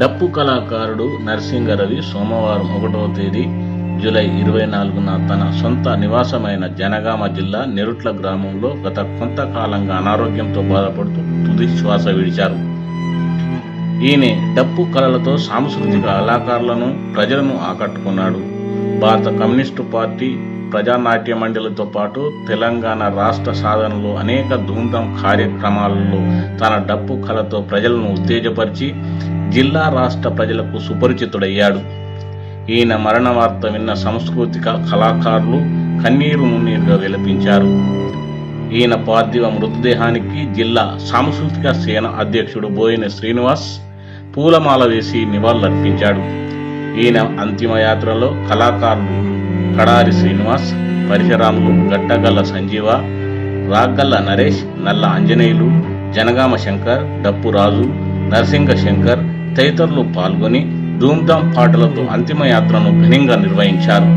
డప్పు కళాకారుడు నరసింగరవి సోమవారం ఒకటవ తేదీ జూలై ఇరవై నాలుగున తన సొంత నివాసమైన జనగామ జిల్లా నెరుట్ల గ్రామంలో గత కొంతకాలంగా అనారోగ్యంతో బాధపడుతూ తుది శ్వాస విడిచారు. ఈయన డప్పు కళలతో సాంస్కృతిక కళాకారులను ప్రజలను ఆకట్టుకున్నాడు. భారత కమ్యూనిస్టు పార్టీ ప్రజానాట్య మండలితో పాటు తెలంగాణ రాష్ట్ర సాధనలో అనేక ధూమ్ధాం కార్యక్రమాలలో తన డప్పు కళతో ప్రజలను ఉత్తేజపరిచి జిల్లా రాష్ట్ర ప్రజలకు సుపరిచితుడయ్యాడు. ఈయన మరణ వార్త విన్న సాంస్కృతిక కళాకారులు కన్నీరు మున్నీరుగా విలపించారు. ఈయన పార్థివ మృతదేహానికి జిల్లా సాంస్కృతిక సేన అధ్యక్షుడు బోయిన శ్రీనివాస్ పూలమాల వేసి నివాళులర్పించాడు. ఈయన అంతిమయాత్రలో కళాకారులు కడారి శ్రీనివాస్ పరిశరాములు గట్టగల్ల సంజీవ రాగ్గల్ల నరేష్ నల్ల ఆంజనేయులు జనగామ శంకర్ డప్పు రాజు నరసింగ శంకర్ తదితరులు పాల్గొని ధూమ్ధాం పాటలతో అంతిమ యాత్రను ఘనంగా నిర్వహించారు.